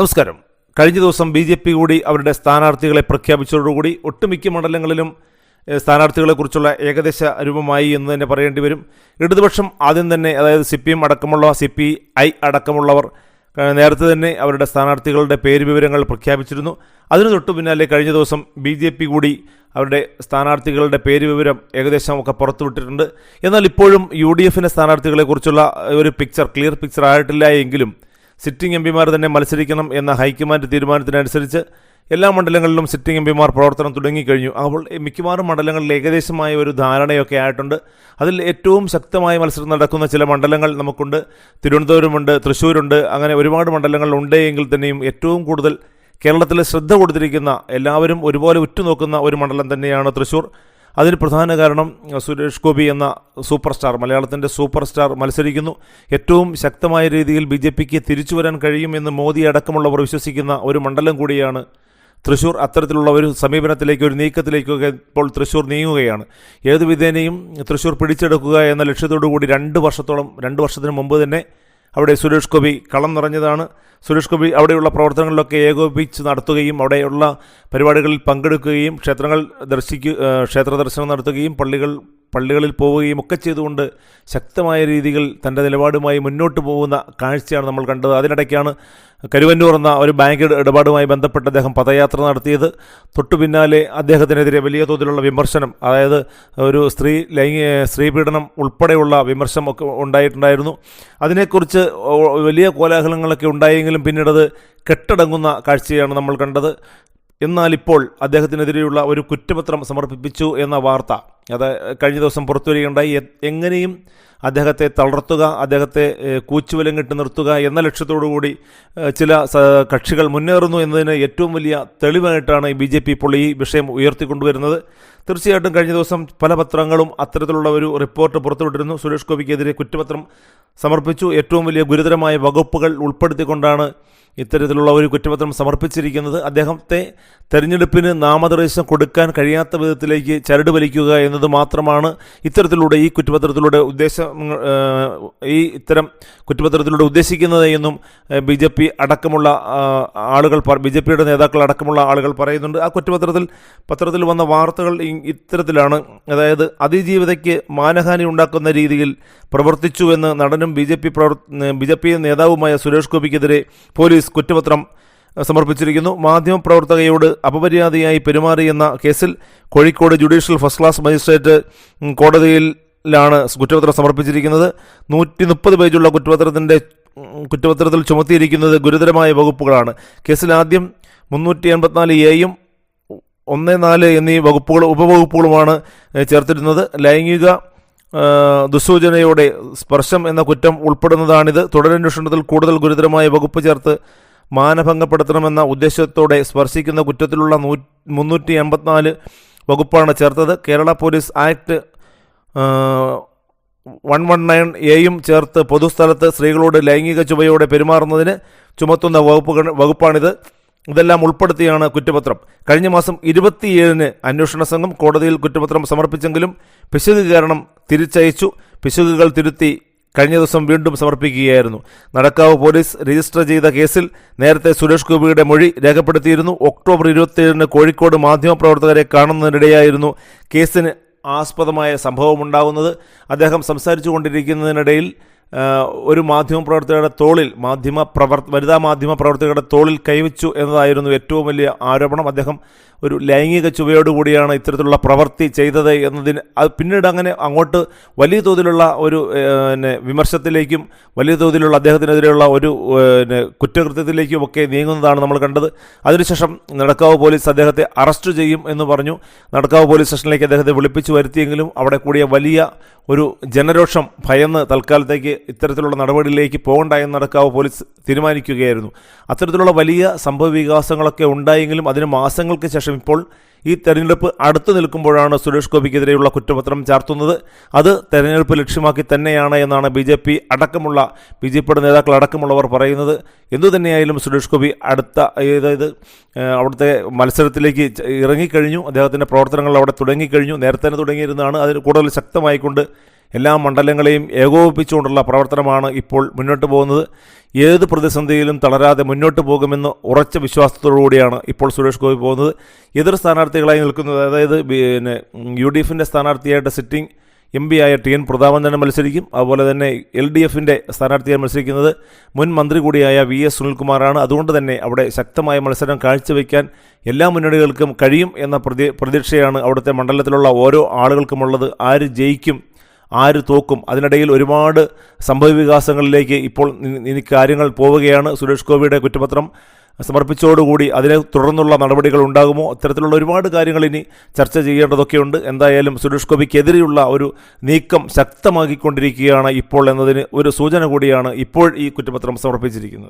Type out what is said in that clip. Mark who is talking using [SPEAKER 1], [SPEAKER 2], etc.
[SPEAKER 1] നമസ്കാരം. കഴിഞ്ഞ ദിവസം ബി ജെ പി കൂടി അവരുടെ സ്ഥാനാർത്ഥികളെ പ്രഖ്യാപിച്ചതോടുകൂടി ഒട്ടുമിക്ക മണ്ഡലങ്ങളിലും സ്ഥാനാർത്ഥികളെക്കുറിച്ചുള്ള ഏകദേശ രൂപമായി എന്ന് തന്നെ പറയേണ്ടി വരും. ഇടതുപക്ഷം ആദ്യം തന്നെ അതായത് സി പി എം അടക്കമുള്ള സി പി ഐ അടക്കമുള്ളവർ നേരത്തെ തന്നെ അവരുടെ സ്ഥാനാർത്ഥികളുടെ പേര് വിവരങ്ങൾ പ്രഖ്യാപിച്ചിരുന്നു. അതിനു തൊട്ടു പിന്നാലെ കഴിഞ്ഞ ദിവസം ബി ജെ പി കൂടി അവരുടെ സ്ഥാനാർത്ഥികളുടെ പേര് വിവരം ഏകദേശം ഒക്കെ പുറത്തുവിട്ടിട്ടുണ്ട്. എന്നാൽ ഇപ്പോഴും യു ഡി എഫിന്റെ സ്ഥാനാർത്ഥികളെക്കുറിച്ചുള്ള ഒരു പിക്ചർ ക്ലിയർ പിക്ചർ ആയിട്ടില്ല എങ്കിലും സിറ്റിംഗ് എം പിമാർ തന്നെ മത്സരിക്കണം എന്ന ഹൈക്കമാൻഡ് തീരുമാനത്തിനനുസരിച്ച് എല്ലാ മണ്ഡലങ്ങളിലും സിറ്റിംഗ് എം പിമാർ പ്രവർത്തനം തുടങ്ങിക്കഴിഞ്ഞു. അപ്പോൾ മിക്കവാറും മണ്ഡലങ്ങളിൽ ഏകദേശമായ ഒരു ധാരണയൊക്കെ ആയിട്ടുണ്ട്. അതിൽ ഏറ്റവും ശക്തമായ മത്സരം നടക്കുന്ന ചില മണ്ഡലങ്ങൾ നമുക്കുണ്ട്. തിരുവനന്തപുരമുണ്ട് തൃശ്ശൂരുണ്ട് അങ്ങനെ ഒരുപാട് മണ്ഡലങ്ങൾ ഉണ്ട് എങ്കിൽ തന്നെയും ഏറ്റവും കൂടുതൽ കേരളത്തിൽ ശ്രദ്ധ കൊടുത്തിരിക്കുന്ന എല്ലാവരും ഒരുപോലെ ഉറ്റുനോക്കുന്ന ഒരു മണ്ഡലം തന്നെയാണ് തൃശ്ശൂർ. അതിന് പ്രധാന കാരണം സുരേഷ് ഗോപി എന്ന സൂപ്പർ സ്റ്റാർ മലയാളത്തിന്റെ സൂപ്പർ സ്റ്റാർ മത്സരിക്കുന്നു. ഏറ്റവും ശക്തമായ രീതിയിൽ ബി ജെ പിക്ക് തിരിച്ചു വരാൻ കഴിയുമെന്ന് മോദി അടക്കമുള്ളവർ വിശ്വസിക്കുന്ന ഒരു മണ്ഡലം കൂടിയാണ് തൃശ്ശൂർ അത്തരത്തിലുള്ള ഒരു സമീപനത്തിലേക്ക് ഒരു നീക്കത്തിലേക്കൊക്കെ ഇപ്പോൾ തൃശ്ശൂർ നീങ്ങുകയാണ്. ഏത് വിധേനയും തൃശ്ശൂർ പിടിച്ചെടുക്കുക എന്ന ലക്ഷ്യത്തോടു കൂടി രണ്ട് വർഷത്തോളം രണ്ട് വർഷത്തിന് മുമ്പ് തന്നെ അവിടെ സുരേഷ് ഗോപി കളം നിറഞ്ഞതാണ്. സുരേഷ് ഗോപി അവിടെയുള്ള പ്രവർത്തനങ്ങളിലൊക്കെ ഏകോപിച്ച് നടത്തുകയും അവിടെയുള്ള പരിപാടികളിൽ പങ്കെടുക്കുകയും ക്ഷേത്രങ്ങൾ ദർശിക്കുക ക്ഷേത്ര ദർശനം നടത്തുകയും പള്ളികൾ പള്ളികളിൽ പോവുകയും ഒക്കെ ചെയ്തുകൊണ്ട് ശക്തമായ രീതിയിൽ തന്റെ നിലപാടുമായി മുന്നോട്ട് പോകുന്ന കാഴ്ചയാണ് നമ്മൾ കണ്ടത്. അതിനിടയ്ക്കാണ് കരുവന്നൂർ എന്ന ഒരു ബാങ്ക് ഇടപാടുമായി ബന്ധപ്പെട്ട് അദ്ദേഹം പദയാത്ര നടത്തിയത്. തൊട്ടു പിന്നാലെ അദ്ദേഹത്തിനെതിരെ വലിയ തോതിലുള്ള വിമർശനം അതായത് ഒരു സ്ത്രീ ലൈംഗിക സ്ത്രീപീഡനം ഉൾപ്പെടെയുള്ള വിമർശനം ഒക്കെ ഉണ്ടായിട്ടുണ്ടായിരുന്നു. അതിനെക്കുറിച്ച് വലിയ കോലാഹലങ്ങളൊക്കെ ഉണ്ടായെങ്കിലും പിന്നീട് അത് കെട്ടടങ്ങുന്ന കാഴ്ചയാണ് നമ്മൾ കണ്ടത്. എന്നാൽ ഇപ്പോൾ അദ്ദേഹത്തിനെതിരെയുള്ള ഒരു കുറ്റപത്രം സമർപ്പിപ്പിച്ചു എന്ന വാർത്ത അത് കഴിഞ്ഞ ദിവസം പുറത്തു വരികയുണ്ടായി എങ്ങനെയും അദ്ദേഹത്തെ തളർത്തുക അദ്ദേഹത്തെ കൂച്ചുവലം കെട്ടി നിർത്തുക എന്ന ലക്ഷ്യത്തോടുകൂടി കൂടി ചില കക്ഷികൾ മുന്നേറുന്നു എന്നതിന് ഏറ്റവും വലിയ തെളിവായിട്ടാണ് ബി ജെ പി ഇപ്പോൾ ഈ വിഷയം ഉയർത്തിക്കൊണ്ടുവരുന്നത്. തീർച്ചയായിട്ടും കഴിഞ്ഞ ദിവസം പല പത്രങ്ങളും അത്തരത്തിലുള്ള ഒരു റിപ്പോർട്ട് പുറത്തുവിട്ടിരുന്നു. സുരേഷ് ഗോപിക്കെതിരെ കുറ്റപത്രം സമർപ്പിച്ചു. ഏറ്റവും വലിയ ഗുരുതരമായ വകുപ്പുകൾ ഉൾപ്പെടുത്തിക്കൊണ്ടാണ് ഇത്തരത്തിലുള്ള ഒരു കുറ്റപത്രം സമർപ്പിച്ചിരിക്കുന്നത്. അദ്ദേഹത്തെ തെരഞ്ഞെടുപ്പിന് നാമനിർദ്ദേശം കൊടുക്കാൻ കഴിയാത്ത വിധത്തിലേക്ക് ചരട് വലിക്കുക മാത്രമാണ് ഇത്തരത്തിലൂടെ ഈ കുറ്റപത്രത്തിലൂടെ ഉദ്ദേശം ഈ ഇത്തരം കുറ്റപത്രത്തിലൂടെ ഉദ്ദേശിക്കുന്നത് എന്നും ബി ജെ പി അടക്കമുള്ള ആളുകൾ ബി ജെ പിയുടെ നേതാക്കൾ അടക്കമുള്ള ആളുകൾ പറയുന്നുണ്ട്. ആ കുറ്റപത്രത്തിൽ പത്രത്തിൽ വന്ന വാർത്തകൾ ഇത്തരത്തിലാണ്. അതായത് അതിജീവിതയ്ക്ക് മാനഹാനി ഉണ്ടാക്കുന്ന രീതിയിൽ പ്രവർത്തിച്ചുവെന്ന് നടനും ബി ജെ പി പ്രവർ ബി ജെ പി നേതാവുമായ സുരേഷ് ഗോപിക്കെതിരെ പോലീസ് കുറ്റപത്രം സമർപ്പിച്ചിരിക്കുന്നു. മാധ്യമപ്രവർത്തകയോട് അപമര്യാദയായി പെരുമാറിയെന്ന കേസിൽ Kozhikode judicial first class magistrate കോടതിയിലാണ് കുറ്റപത്രം സമർപ്പിച്ചിരിക്കുന്നത്. നൂറ്റി മുപ്പത് പേജുള്ള കുറ്റപത്രത്തിന്റെ കുറ്റപത്രത്തിൽ ചുമത്തിയിരിക്കുന്നത് ഗുരുതരമായ വകുപ്പുകളാണ്. കേസിൽ ആദ്യം മുന്നൂറ്റി എൺപത്തിനാല് എയും ഒന്ന് നാല് എന്നീ വകുപ്പുകൾ ഉപവകുപ്പുകളുമാണ് ചേർത്തിരുന്നത്. ലൈംഗിക ദുസൂചനയോടെ സ്പർശം എന്ന കുറ്റം ഉൾപ്പെടുന്നതാണിത്. തുടരന്വേഷണത്തിൽ കൂടുതൽ ഗുരുതരമായ വകുപ്പ് ചേർത്ത് മാനഭംഗപ്പെടുത്തണമെന്ന ഉദ്ദേശത്തോടെ സ്പർശിക്കുന്ന കുറ്റത്തിലുള്ള മുന്നൂറ്റി എൺപത്തിനാല് വകുപ്പാണ് ചേർത്തത്. Kerala police act one one nine എയും ചേർത്ത് പൊതുസ്ഥലത്ത് സ്ത്രീകളോട് ലൈംഗിക ചുവയോടെ പെരുമാറുന്നതിന് ചുമത്തുന്ന വകുപ്പുകൾ വകുപ്പാണിത്. ഇതെല്ലാം ഉൾപ്പെടുത്തിയാണ് കുറ്റപത്രം. കഴിഞ്ഞ മാസം ഇരുപത്തിയേഴിന് അന്വേഷണ സംഘം കോടതിയിൽ കുറ്റപത്രം സമർപ്പിച്ചെങ്കിലും പിശക് കാരണം തിരിച്ചയച്ചു. പിശകുകൾ തിരുത്തി കഴിഞ്ഞ ദിവസം വീണ്ടും സമർപ്പിക്കുകയായിരുന്നു. നടക്കാവ് പോലീസ് രജിസ്റ്റർ ചെയ്ത കേസിൽ നേരത്തെ സുരേഷ് ഗോപിയുടെ മൊഴി രേഖപ്പെടുത്തിയിരുന്നു. ഒക്ടോബർ ഇരുപത്തിയേഴിന് കോഴിക്കോട് മാധ്യമപ്രവർത്തകരെ കാണുന്നതിനിടെയായിരുന്നു കേസിന് ആസ്പദമായ സംഭവമുണ്ടാകുന്നത്. അദ്ദേഹം സംസാരിച്ചു കൊണ്ടിരിക്കുന്നതിനിടയിൽ ആ, മാധ്യമ പ്രവർത്തകരുടെ തോളിൽ മാധ്യമ പ്രവർ വനിതാ മാധ്യമ പ്രവർത്തകരുടെ തോളിൽ കൈവച്ചു എന്നതായിരുന്നു ഏറ്റവും വലിയ ആരോപണം. അദ്ദേഹം ഒരു ലൈംഗിക ചുവയോടുകൂടിയാണ് ഇത്തരത്തിലുള്ള പ്രവൃത്തി ചെയ്തത് എന്നതിന് അത് പിന്നീട് അങ്ങനെ അങ്ങോട്ട് വലിയ തോതിലുള്ള ഒരു പിന്നെ വിമർശത്തിലേക്കും വലിയ തോതിലുള്ള അദ്ദേഹത്തിനെതിരെയുള്ള ഒരു പിന്നെ കുറ്റകൃത്യത്തിലേക്കും ഒക്കെ നീങ്ങുന്നതാണ് നമ്മൾ കണ്ടത്. അതിനുശേഷം നടക്കാവ് പോലീസ് അദ്ദേഹത്തെ അറസ്റ്റ് ചെയ്യും എന്ന് പറഞ്ഞു. നടക്കാവ് പോലീസ് സ്റ്റേഷനിലേക്ക് അദ്ദേഹത്തെ വിളിപ്പിച്ചു വരുത്തിയെങ്കിലും അവിടെ കൂടിയ വലിയ ഒരു ജനരോഷം ഭയന്ന് തൽക്കാലത്തേക്ക് ഇത്തരത്തിലുള്ള നടപടിയിലേക്ക് പോകണ്ട എന്ന് നടക്കാവ് പോലീസ് തീരുമാനിക്കുകയായിരുന്നു. അത്തരത്തിലുള്ള വലിയ സംഭവ വികാസങ്ങളൊക്കെ ഉണ്ടായെങ്കിലും അതിന് മാസങ്ങൾക്ക് ശേഷം ഇപ്പോൾ ഈ തെരഞ്ഞെടുപ്പ് അടുത്തു നിൽക്കുമ്പോഴാണ് സുരേഷ് ഗോപിക്കെതിരെയുള്ള കുറ്റപത്രം ചാർത്തുന്നത്. അത് തെരഞ്ഞെടുപ്പ് ലക്ഷ്യമാക്കി തന്നെയാണ് എന്നാണ് ബി ജെ പി അടക്കമുള്ള ബി ജെ പിയുടെ നേതാക്കൾ അടക്കമുള്ളവർ പറയുന്നത്. എന്തുതന്നെയായാലും സുരേഷ് ഗോപി അടുത്ത അതായത് അവിടുത്തെ മത്സരത്തിലേക്ക് ഇറങ്ങിക്കഴിഞ്ഞു. അദ്ദേഹത്തിന്റെ പ്രവർത്തനങ്ങൾ അവിടെ തുടങ്ങിക്കഴിഞ്ഞു. നേരത്തെ തന്നെ തുടങ്ങിയിരുന്നതാണ്. അതിന് കൂടുതൽ ശക്തമായിക്കൊണ്ട് എല്ലാ മണ്ഡലങ്ങളെയും ഏകോപിപ്പിച്ചുകൊണ്ടുള്ള പ്രവർത്തനമാണ് ഇപ്പോൾ മുന്നോട്ട് പോകുന്നത്. ഏത് പ്രതിസന്ധിയിലും തളരാതെ മുന്നോട്ട് പോകുമെന്ന് ഉറച്ച വിശ്വാസത്തോടുകൂടിയാണ് ഇപ്പോൾ സുരേഷ് ഗോപി പോകുന്നത്. എതിർ സ്ഥാനാർത്ഥികളായി നിൽക്കുന്നത് അതായത് പിന്നെ യു ഡി എഫിന്റെ സ്ഥാനാർത്ഥിയായിട്ട് സിറ്റിംഗ് എം പി ആയ ടി എൻ പ്രതാപൻ മത്സരിക്കും. അതുപോലെ തന്നെ എൽ ഡി എഫിന്റെ സ്ഥാനാർത്ഥിയായി മത്സരിക്കുന്നത് മുൻ മന്ത്രി കൂടിയായ വി എസ് സുനിൽകുമാറാണ്. അതുകൊണ്ട് തന്നെ അവിടെ ശക്തമായ മത്സരം കാഴ്ചവെക്കാൻ എല്ലാ മുന്നണികൾക്കും കഴിയും എന്ന പ്രതി പ്രതീക്ഷയാണ് അവിടുത്തെ മണ്ഡലത്തിലുള്ള ഓരോ ആളുകൾക്കുമുള്ളത്. ആര് ജയിക്കും ആര് തോക്കും? അതിനിടയിൽ ഒരുപാട് സംഭവ വികാസങ്ങളിലേക്ക് ഇപ്പോൾ ഇനി- കാര്യങ്ങൾ പോവുകയാണ്. സുരേഷ് ഗോപിയുടെ കുറ്റപത്രം സമർപ്പിച്ചതോടുകൂടി അതിനെ തുടർന്നുള്ള നടപടികൾ ഉണ്ടാകുമോ? അത്തരത്തിലുള്ള ഒരുപാട് കാര്യങ്ങൾ ഇനി ചർച്ച ചെയ്യേണ്ടതൊക്കെയുണ്ട്. എന്തായാലും സുരേഷ് ഗോപിക്കെതിരെയുള്ള ഒരു നീക്കം ശക്തമാക്കിക്കൊണ്ടിരിക്കുകയാണ് ഇപ്പോൾ എന്നതിന് ഒരു സൂചന കൂടിയാണ് ഇപ്പോൾ ഈ കുറ്റപത്രം സമർപ്പിച്ചിരിക്കുന്നത്.